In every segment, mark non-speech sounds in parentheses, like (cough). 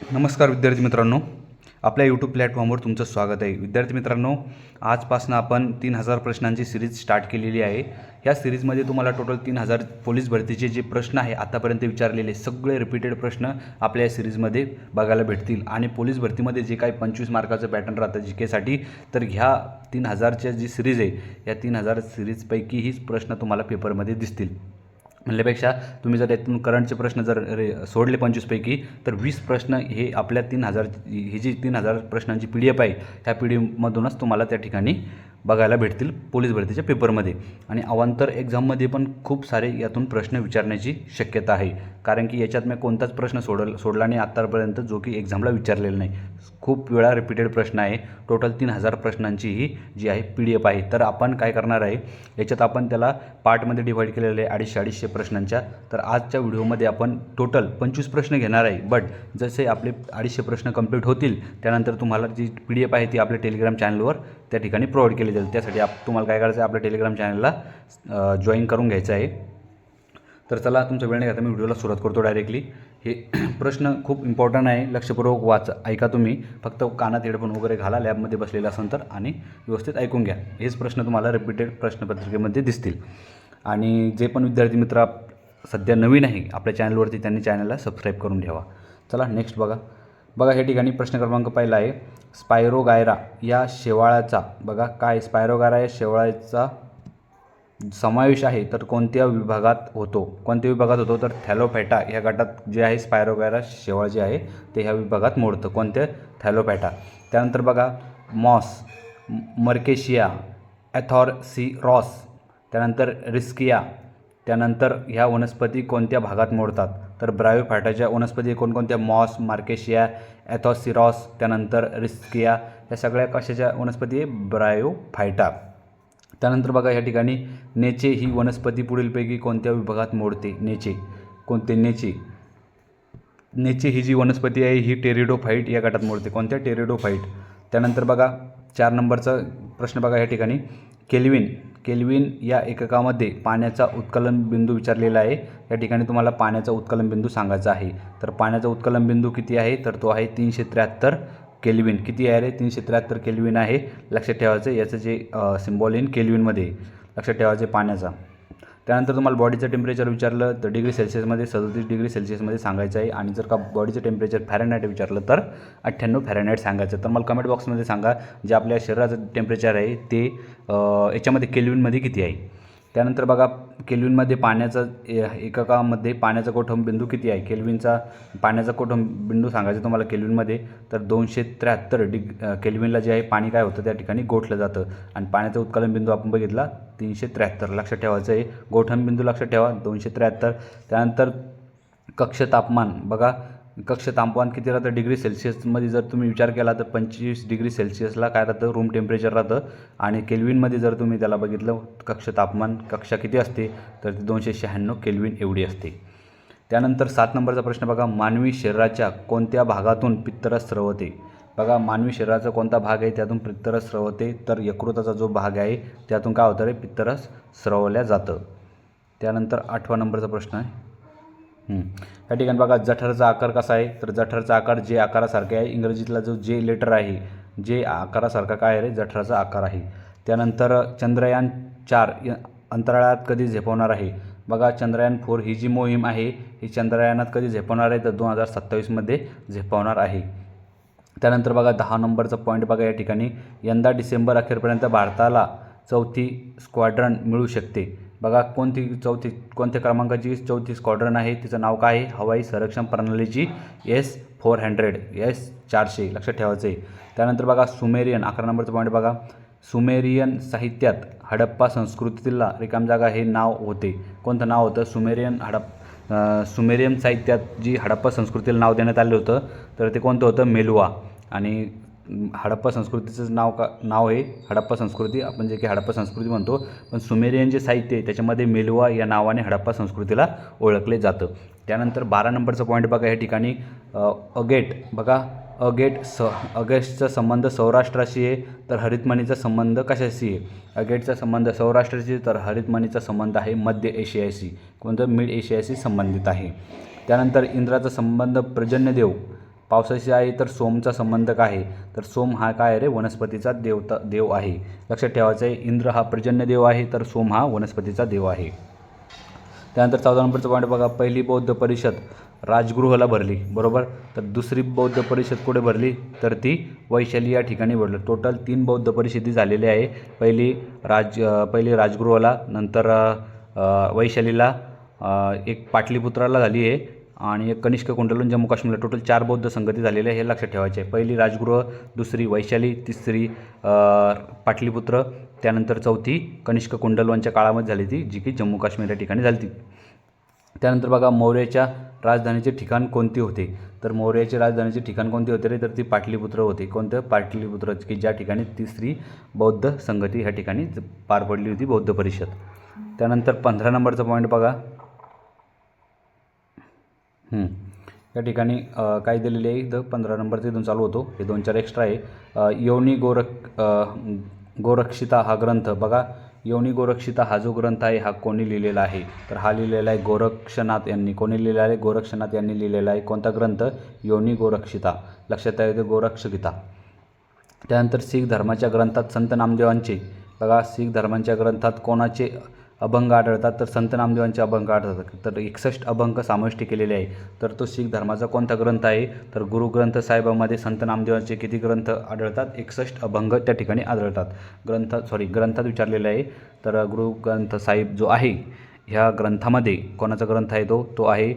नमस्कार विद्यार्थी मित्रांनो. आपल्या यूट्यूब प्लॅटफॉर्मवर तुमचं स्वागत आहे. विद्यार्थी मित्रांनो आजपासून आपण तीन हजार प्रश्नांची सिरीज स्टार्ट केलेली आहे. या सिरीजमध्ये तुम्हाला टोटल तीन हजार पोलीस भरतीचे जे प्रश्न आहे आतापर्यंत विचारलेले सगळे रिपीटेड प्रश्न आपल्या या सिरीजमध्ये बघायला भेटतील. आणि पोलीस भरतीमध्ये जे काही पंचवीस मार्काचं पॅटर्न राहतं जी केसाठी तर ह्या तीन हजारच्या जी सिरीज आहे या तीन हजार सिरीजपैकी हीच प्रश्न तुम्हाला पेपरमध्ये दिसतील. म्हणल्यापेक्षा तुम्ही जर यातून करंटचे प्रश्न जर रे सोडले पंचवीसपैकी तर वीस प्रश्न हे आपल्या तीन हजार ही जी तीन हजार प्रश्नांची पी डी एफ आहे ह्या पी डी एफमधूनच तुम्हाला त्या ठिकाणी बघायला भेटतील पोलीस भरतीच्या पेपरमध्ये. आणि अवांतर एक्झाममध्ये पण खूप सारे यातून प्रश्न विचारण्याची शक्यता आहे. कारण की याच्यात मी कोणताच प्रश्न सोडल सोडला नाही आत्तापर्यंत जो की एक्झामला विचारलेला नाही. खूप वेळा रिपीटेड प्रश्न आहे. टोटल तीन हजार प्रश्नांची ही जी आहे पी डी एफ आहे. तर आपण काय करणार आहे? याच्यात आपण त्याला पार्टमध्ये डिवाईड केलेलं आहे अडीचशे अडीचशे प्रश्नांच्या. तर आजच्या व्हिडिओमध्ये आपण टोटल पंचवीस प्रश्न घेणार आहे. बट जसे आपले अडीचशे प्रश्न कंप्लीट होतील त्यानंतर तुम्हाला जी पी डी एफ आहे ती आपल्या टेलिग्राम चॅनलवर त्या ठिकाणी प्रोव्हाइड केली जाईल त्यासाठी आप तुम्हाला काय करायचं आहे आपल्या टेलिग्राम चॅनलला जॉईन करून घ्यायचं आहे. तर चला तुमचा वेळ नाही घाता मी व्हिडिओला सुरुवात करतो डायरेक्टली हे (clears throat) प्रश्न खूप इम्पॉर्टंट आहे. लक्षपूर्वक वाच ऐका तुम्ही. फक्त कानात हेडफोन वगैरे घाला लॅबमध्ये बसलेला असाल तर आणि व्यवस्थित ऐकून घ्या. हेच प्रश्न तुम्हाला रिपीटेड प्रश्नपत्रिकेमध्ये दिसतील. आणि जे पण विद्यार्थी मित्र आप- सध्या नवीन आहे आपल्या चॅनलवरती त्यांनी चॅनलला सबस्क्राईब करून ठेवा. चला नेक्स्ट बघा. बघा हे ठिकाणी प्रश्न क्रमांक पहिला आहे. स्पायरोगायरा या शेवाळाचा बघा काय स्पायरोगायरा या शेवाळाचा समावेश आहे. तर कोणत्या विभागात होतो? कोणत्या विभागात होतो? तर थॅलोफॅटा या गटात जे आहे स्पायरोगायरा शेवाळ जे आहे ते ह्या विभागात मोडतं. कोणत्या थॅलोफॅटा. त्यानंतर बघा मॉस मर्केशिया ॲथॉरसिरॉस त्यानंतर रिस्किया त्यानंतर ह्या वनस्पती कोणत्या भागात मोडतात? तर ब्रायोफायटाच्या वनस्पती कोणकोणत्या? मॉस मार्केशिया ॲथॉसिरॉस त्यानंतर रिस्किया या सगळ्या कशाच्या वनस्पती आहे? ब्रायोफायटा. त्यानंतर बघा या ठिकाणी नेचे ही वनस्पती पुढीलपैकी कोणत्या विभागात मोडते? नेचे. कोणते? नेचे. नेचे ही जी वनस्पती आहे ही टेरिडोफाईट या गटात मोडते. कोणत्या? टेरिडोफाईट. त्यानंतर बघा चार नंबरचा प्रश्न बघा या ठिकाणी. केल्विन केल्विन या एककामध्ये पाण्याचा उत्कलन बिंदू विचारलेला आहे. या ठिकाणी तुम्हाला पाण्याचा उत्कलन बिंदू सांगायचा आहे. तर पाण्याचा उत्कलन बिंदू किती आहे? तर तो आहे तीनशे त्र्याहत्तर केल्विन. किती आहे रे? तीनशे त्र्याहत्तर केल्विन आहे. लक्षात ठेवायचं याचं जे सिम्बॉल इन केल्विनमध्ये लक्षात ठेवायचं पाण्याचा. त्यानंतर तुम्हाला बॉडीचं टेम्परेचर विचारलं तर डिग्री सेल्सिअसमध्ये सदतीस डिग्री सेल्सिअसमध्ये सांगायचं आहे. आणि जर का बॉडीचं टेम्परेचर फॅरेनाईट विचारलं तर अठ्ठ्याण्णव फॅरेनाईट सांगायचं तर मला कमेंट बॉक्समध्ये सांगा जे आपल्या शरीराचं टेम्परेचर आहे ते याच्यामध्ये केल्विनमध्ये किती आहे? त्यानंतर बघा केल्विनमध्ये पाण्याचं ए- एककामध्ये पाण्याचा कौटुंबिंदू किती आहे? केल्विनचा पाण्याचा कौटुंबिंदू सांगायचं तुम्हाला केल्विनमध्ये तर दोनशे त्र्याहत्तर डिग केल्विनला जे आहे पाणी काय होतं? त्या ठिकाणी गोठलं जातं. आणि पाण्याचा उत्कलन बिंदू आपण बघितला तीनशे त्र्याहत्तर. लक्षात ठेवायचं आहे गोठम बिंदू लक्षात ठेवा दोनशे त्र्याहत्तर. त्यानंतर कक्ष तापमान बघा कक्ष तापमान किती राहतं? डिग्री सेल्सिअसमध्ये जर तुम्ही विचार केला तर पंचवीस डिग्री सेल्सिअसला काय राहतं? रूम टेम्परेचर राहतं. आणि केल्विनमध्ये जर तुम्ही त्याला बघितलं कक्ष तापमान कक्षा किती असते? तर ती दोनशे शहाण्णव केल्विन एवढी असते. त्यानंतर सात नंबरचा प्रश्न बघा. मानवी शरीराच्या कोणत्या भागातून पित्तरस स्रवते? बघा मानवी शरीराचा कोणता भाग आहे? त्यातून पित्तरस स्रवते. तर यकृताचा जो भाग आहे त्यातून काय होतं रे? पित्तरस स्रवल्या जातं. त्यानंतर आठवा नंबरचा प्रश्न आहे. या ठिकाणी बघा जठरचा आकार कसा आहे? तर जठरचा आकार जे आकारासारखे आहे. इंग्रजीतला जो जे लेटर आहे जे आकारासारखा काय आहे रे? जठराचा आकार आहे. त्यानंतर चंद्रयान चार अंतराळात कधी झेपवणार आहे? बघा चंद्रयान फोर ही जी मोहीम आहे ही चंद्रयानात कधी झेपवणार आहे? तर दोन हजार सत्तावीसमध्ये झेपवणार आहे. त्यानंतर बघा दहा नंबरचा पॉईंट बघा या ठिकाणी. यंदा डिसेंबर अखेरपर्यंत भारताला चौथी स्क्वाड्रन मिळू शकते. बघा कोणती चौथी कोणत्या क्रमांकाची चौथी स्क्वॉड्रन आहे तिचं नाव काय आहे? हवाई संरक्षण प्रणालीची एस फोर हंड्रेड एस चारशे लक्षात ठेवायचं आहे त्यानंतर बघा सुमेरियन अकरा नंबरचं पॉईंट बघा. सुमेरियन साहित्यात हडप्पा संस्कृतीला रिकाम जागा हे नाव होते. कोणतं नाव होतं? सुमेरियन हडप सुमेरियन साहित्यात जी हडप्पा संस्कृतीला नाव देण्यात आलं होतं तर ते कोणतं होतं? मेलुआ आणि हडप्पा संस्कृतीचं नाव का नाव आहे हडप्पा संस्कृती. आपण जे की हडप्पा संस्कृती म्हणतो पण सुमेरियन जे साहित्य आहे त्याच्यामध्ये मेलवा या नावाने हडप्पा संस्कृतीला ओळखले जातं. त्यानंतर बारा नंबरचा पॉईंट बघा या ठिकाणी अगेट. बघा अगेट स अगेटचा संबंध सौराष्ट्राशी आहे तर हरितमणीचा संबंध कशाशी आहे? अगेटचा संबंध सौराष्ट्राशी तर हरितमणीचा संबंध आहे मध्य एशियाशी. कोणतं? मिड एशियाशी संबंधित आहे. त्यानंतर इंद्राचा संबंध पर्जन्यदेव. पावसाशी आहे तर सोमचा संबंध काय आहे. तर सोम हा काय रे? वनस्पतीचा देवता देव आहे. लक्षात ठेवायचं आहे इंद्र हा पर्जन्य देव आहे तर सोम हा वनस्पतीचा देव आहे. त्यानंतर चौदा नंबरचं पॉईंट बघा. पहिली बौद्ध परिषद राजगृहाला भरली. बरोबर? तर दुसरी बौद्ध परिषद कुठे भरली? तर ती वैशाली या ठिकाणी भरली. टोटल तीन बौद्ध परिषदी झालेल्या आहे. पहिली राज पहिली राजगृहाला नंतर वैशालीला एक पाटलीपुत्राला झाली आहे. आणि एक कनिष्क कुंडलून जम्मू काश्मीरला टोटल चार बौद्ध संगती झालेल्या आहे हे लक्षात ठेवायचे आहे. पहिली राजगृह दुसरी वैशाली तिसरी पाटलीपुत्र त्यानंतर चौथी कनिष्क कुंडलवांच्या काळामध्ये झाली ती जी की जम्मू काश्मीर या ठिकाणी झाली ती. त्यानंतर बघा मौर्याच्या राजधानीचे ठिकाण कोणते होते? तर मौर्याचे राजधानीचे ठिकाण कोणते होते रे? तर ती पाटलीपुत्र होते. कोणतं? पाटलीपुत्र की ज्या ठिकाणी तिसरी बौद्ध संगती ह्या ठिकाणी पार पडली होती बौद्ध परिषद. त्यानंतर पंधरा नंबरचा पॉईंट बघा. या ठिकाणी काय दिलेले आहे. इथं पंधरा नंबर तिथून चालू होतो. हे दोन चार एक्स्ट्रा आहे. योनी गोरख गोरक्षिता हा ग्रंथ. बघा योनी गोरक्षिता हा जो ग्रंथ आहे हा कोणी लिहिलेला आहे? तर हा लिहिलेला आहे गोरक्षनाथ यांनी. कोणी लिहिलेला आहे? गोरक्षनाथ यांनी लिहिलेला आहे. कोणता ग्रंथ? योनी गोरक्षिता. लक्षात येते गोरक्षगीता. त्यानंतर शीख धर्माच्या ग्रंथात संत नामदेवांचे. बघा शीख धर्मांच्या ग्रंथात कोणाचे अभंग आढळतात तर संत नामदेवांचे अभंग आढळतात. तर एकसष्ट अभंग समाविष्ट केलेले आहे. तर तो शीख धर्माचा कोणता ग्रंथ आहे? तर गुरुग्रंथ साहेबामध्ये संत नामदेवांचे किती ग्रंथ आढळतात? एकसष्ट अभंग त्या ठिकाणी आढळतात. ग्रंथ सॉरी ग्रंथात विचारलेले आहे. तर गुरु ग्रंथ साहिब जो आहे ह्या ग्रंथामध्ये कोणाचा ग्रंथ आहे तो? तो आहे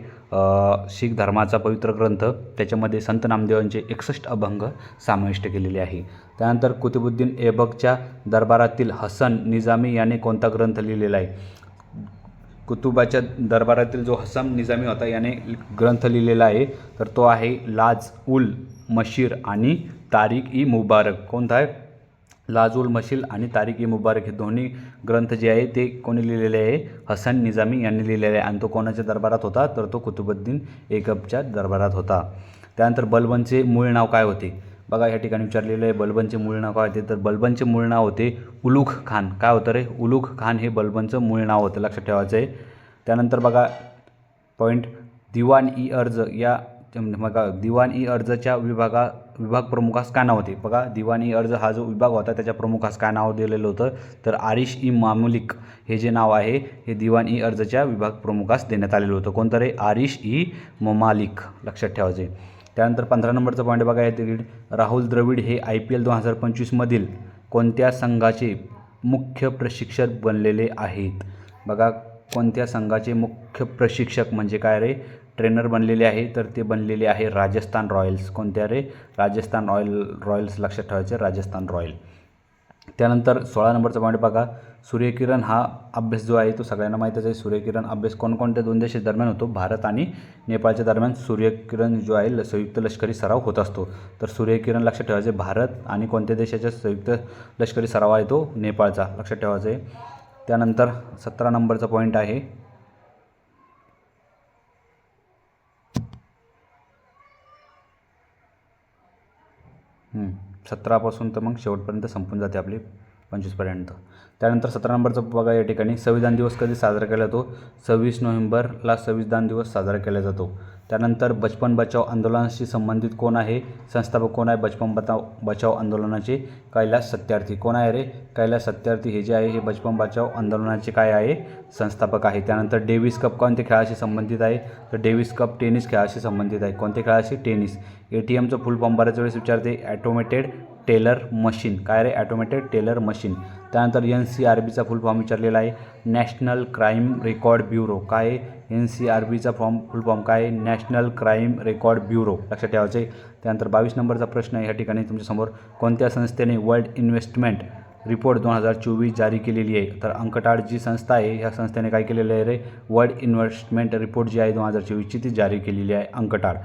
शीख धर्माचा पवित्र ग्रंथ. त्याच्यामध्ये संत नामदेवांचे एकसष्ट अभंग समाविष्ट केलेले आहे. त्यानंतर कुतुबुद्दीन ऐबकच्या दरबारातील हसन निजामी याने कोणता ग्रंथ लिहिलेला आहे? कुतुबाच्या दरबारातील जो हसन निजामी होता याने ग्रंथ लिहिलेला आहे. तर तो आहे लाज उल मशीर आणि तारीख ई मुबारक. कोणता आहे? लाज उल मशील आणि तारिक मुबारक हे दोन्ही ग्रंथ जे आहे ते कोणी लिहिलेले आहे? हसन निजामी यांनी लिहिलेले आहे. आणि तो कोणाच्या दरबारात होता? तर तो कुतुबुद्दीन एकबच्या दरबारात होता. त्यानंतर बलबनचे मूळ नाव काय होते? बघा या ठिकाणी विचारलेलं आहे बलबनचे मूळ नाव काय होते? तर बलबनचे मूळ नाव होते उलुख खान. काय होतं रे? उलुख खान हे बलबनचं मूळ नाव होतं लक्षात ठेवायचं आहे. त्यानंतर बघा पॉईंट दिवाण ई अर्ज या म्हणजे बघा दिवाण ई अर्जच्या विभागा विभाग प्रमुखास काय नाव होते? बघा दिवाण ई अर्ज हा जो विभाग होता त्याच्या प्रमुखास काय नाव दिलेलं होतं? तर आरिश ई मामुलिक हे जे नाव आहे हे दिवाण ई अर्जच्या विभाग प्रमुखास देण्यात आलेलं होतं. कोणतं रे? आरिश ई ममालिक लक्षात ठेवायचे त्यानंतर पंधरा नंबरचा पॉईंट बघा आहे राहुल द्रविड हे आय पी एल दोन हजार पंचवीसमधील कोणत्या संघाचे मुख्य प्रशिक्षक बनलेले आहेत? बघा कोणत्या संघाचे मुख्य प्रशिक्षक म्हणजे काय रे? ट्रेनर बनलेले आहे तर ते बनलेले आहे राजस्थान रॉयल्स. कोणत्या रे? राजस्थान रॉयल रॉयल्स लक्षात ठेवायचे राजस्थान रॉयल. त्यानंतर सोळा नंबरचा पॉईंट बघा. सूर्यकिरण हा अभ्यास जो आहे तो सगळ्यांना माहीतच आहे. सूर्यकिरण अभ्यास कोणकोणत्या दोन देशाच्या दरम्यान होतो? भारत आणि नेपाळच्या दरम्यान सूर्यकिरण जो आहे ल- संयुक्त लष्करी सराव होत असतो. तर सूर्यकिरण लक्षात ठेवायचे भारत आणि कोणत्या देशाच्या संयुक्त लष्करी सराव आहे तो? नेपाळचा लक्षात ठेवायचा. आहे त्यानंतर सतरा नंबरचा पॉईंट आहे. सतरापासून तर मग शेवटपर्यंत संपून जाते आपली पंचवीसपर्यंत. त्यानंतर सतरा नंबरचं बघा या ठिकाणी संविधान दिवस कधी साजरा केला जातो? सव्वीस नोव्हेंबरला संविधान दिवस साजरा केला जातो. त्यानंतर बचपन बचाव आंदोलनाशी संबंधित कोण आहे? संस्थापक कोण आहे? बचपन बचाव बचाव आंदोलनाचे कैलास सत्यार्थी कोण आहे रे? कैलास सत्यार्थी हे जे आहे हे बचपन बचाव आंदोलनाचे काय आहे? संस्थापक आहे. त्यानंतर डेव्हिस कप कोणत्या खेळाशी संबंधित आहे? तर डेव्हिस कप टेनिस खेळाशी संबंधित आहे. कोणत्या खेळाशी? टेनिस. ए टी एमचं फुल फॉर्म बऱ्याच वेळेस विचारते. Automated teller machine. काय रे? Automated teller machine. त्यानंतर एन सी आर बीचा फुल फॉर्म विचारलेला आहे. नॅशनल क्राईम रेकॉर्ड ब्युरो काय आहे एन सी आर बीचा फॉर्म फुल फॉर्म काय? आहे नॅशनल क्राईम रेकॉर्ड ब्युरो लक्षात ठेवायचं आहे. त्यानंतर बावीस नंबरचा प्रश्न आहे. या ठिकाणी तुमच्यासमोर कोणत्या संस्थेने वर्ल्ड इन्व्हेस्टमेंट रिपोर्ट दोन हजार चोवीस जारी केलेली आहे? तर अंकटाळ जी संस्था आहे ह्या संस्थेने काय केलेलं आहे रे? वर्ल्ड इन्व्हेस्टमेंट रिपोर्ट जी आहे दोन हजार चोवीसची ती जारी केलेली आहे अंकटाळ.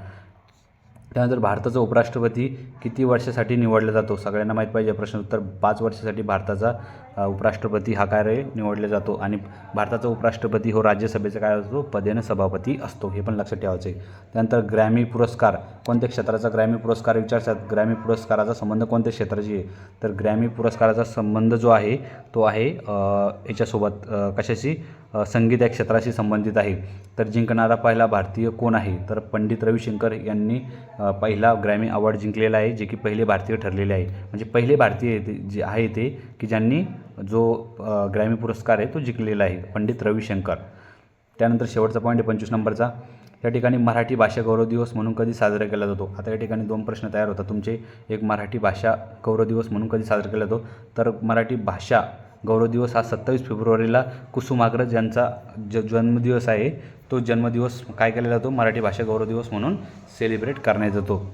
त्यानंतर भारताचा उपराष्ट्रपती किती वर्षासाठी निवडला जातो? सगळ्यांना माहीत पाहिजे. प्रश्न उत्तर पाच वर्षासाठी भारताचा उपराष्ट्रपती हा कार्य निवडला जातो आणि भारताचा उपराष्ट्रपती हो राज्यसभेचा काय असतो? पदेनं सभापती असतो. हे पण लक्षात ठेवायचं आहे त्यानंतर ग्रॅमी पुरस्कार. कोणत्या क्षेत्राचा ग्रॅमी पुरस्कार विचारतात? ग्रॅमी पुरस्काराचा संबंध कोणत्या क्षेत्राशी आहे? तर ग्रॅमी पुरस्काराचा संबंध जो आहे तो आहे याच्यासोबत कशाशी? संगीत या क्षेत्राशी संबंधित आहे. तर जिंकणारा पहिला भारतीय कोण आहे? तर पंडित रविशंकर यांनी पहिला ग्रॅमी अवॉर्ड जिंकलेला आहे जे की पहिले भारतीय ठरलेले आहे. म्हणजे पहिले भारतीय ते जे आहे ते की ज्यांनी जो ग्रॅमी पुरस्कार आहे तो जिंकलेला आहे पंडित रविशंकर. त्यानंतर शेवटचा पॉईंट आहे पंचवीस नंबरचा. या ठिकाणी मराठी भाषा गौरव दिवस म्हणून कधी साजरा केला जातो? आता या ठिकाणी दोन प्रश्न तयार होतात तुमचे. एक मराठी भाषा गौरव दिवस म्हणून कधी साजरा केला जातो? तर मराठी भाषा गौरव दिवस हा सत्तावीस फेब्रुवारीला कुसुमाग्रज यांचा ज जन्मदिवस आहे. तो जन्मदिवस काय केला जातो? मराठी भाषा गौरव दिवस म्हणून सेलिब्रेट करण्यात येतो.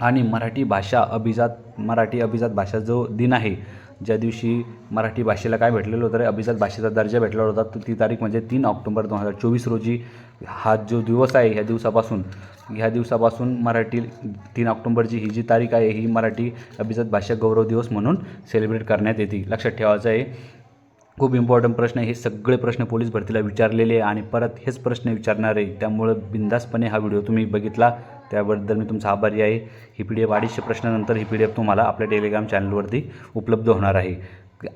आणि मराठी भाषा अभिजात मराठी अभिजात भाषा जो दिन आहे ज्या दिवशी मराठी भाषेला काय भेटलेलं होतं रे? अभिजात भाषेचा दर्जा भेटला होता. तो ती तारीख म्हणजे तीन ऑक्टोबर दोन हजार चोवीस रोजी. हा जो दिवस आहे ह्या दिवसापासून ह्या दिवसापासून मराठी तीन ऑक्टोबरची ही जी तारीख आहे ही मराठी अभिजात भाषा गौरव दिवस म्हणून सेलिब्रेट करण्यात येते. लक्षात ठेवायचं आहे खूप इम्पॉर्टंट प्रश्न आहे. हे सगळे प्रश्न पोलीस भरतीला विचारलेले आहे आणि परत हेच प्रश्न विचारणार आहे. त्यामुळं बिंदासपणे हा व्हिडिओ तुम्ही बघितला. त्याबद्दल मी तुमचा आभारी आहे. ही पी डी एफ अडीचशे प्रश्नानंतर ही पी डी एफ तुम्हाला आपल्या टेलिग्राम चॅनलवरती उपलब्ध होणार आहे.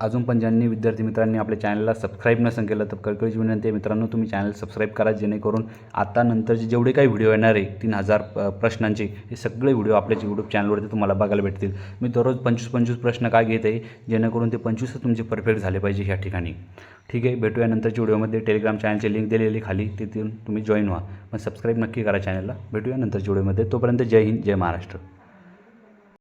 अजून पण ज्यांनी विद्यार्थी मित्रांनी आपल्या चॅनलला सबस्क्राईब नसेल केलं तर कळकळीची विनंती आहे मित्रांनो तुम्ही चॅनल सबस्क्राईब करा जेणेकरून आता नंतरचे जेवढे काही व्हिडिओ येणार आहे तीन हजार प्रश्नांचे हे सगळे व्हिडिओ आपल्या यूट्यूब चॅनलवरती तुम्हाला बघायला भेटतील. मी दररोज पंचवीस पंचवीस प्रश्न का घेत आहे? जेणेकरून ते पंचवीसच तुमचे परफेक्ट झाले पाहिजे ह्या ठिकाणी. ठीक आहे भेटूया नंतरच्या व्हिडिओमध्ये. टेलिग्राम चॅनलची लिंक दिलेली खाली तिथून तुम्ही जॉईन व्हा. पण सबस्क्राईब नक्की करा चॅनलला भेटूया नंतरच्या व्हिडिओमध्ये. तोपर्यंत जय हिंद जय महाराष्ट्र.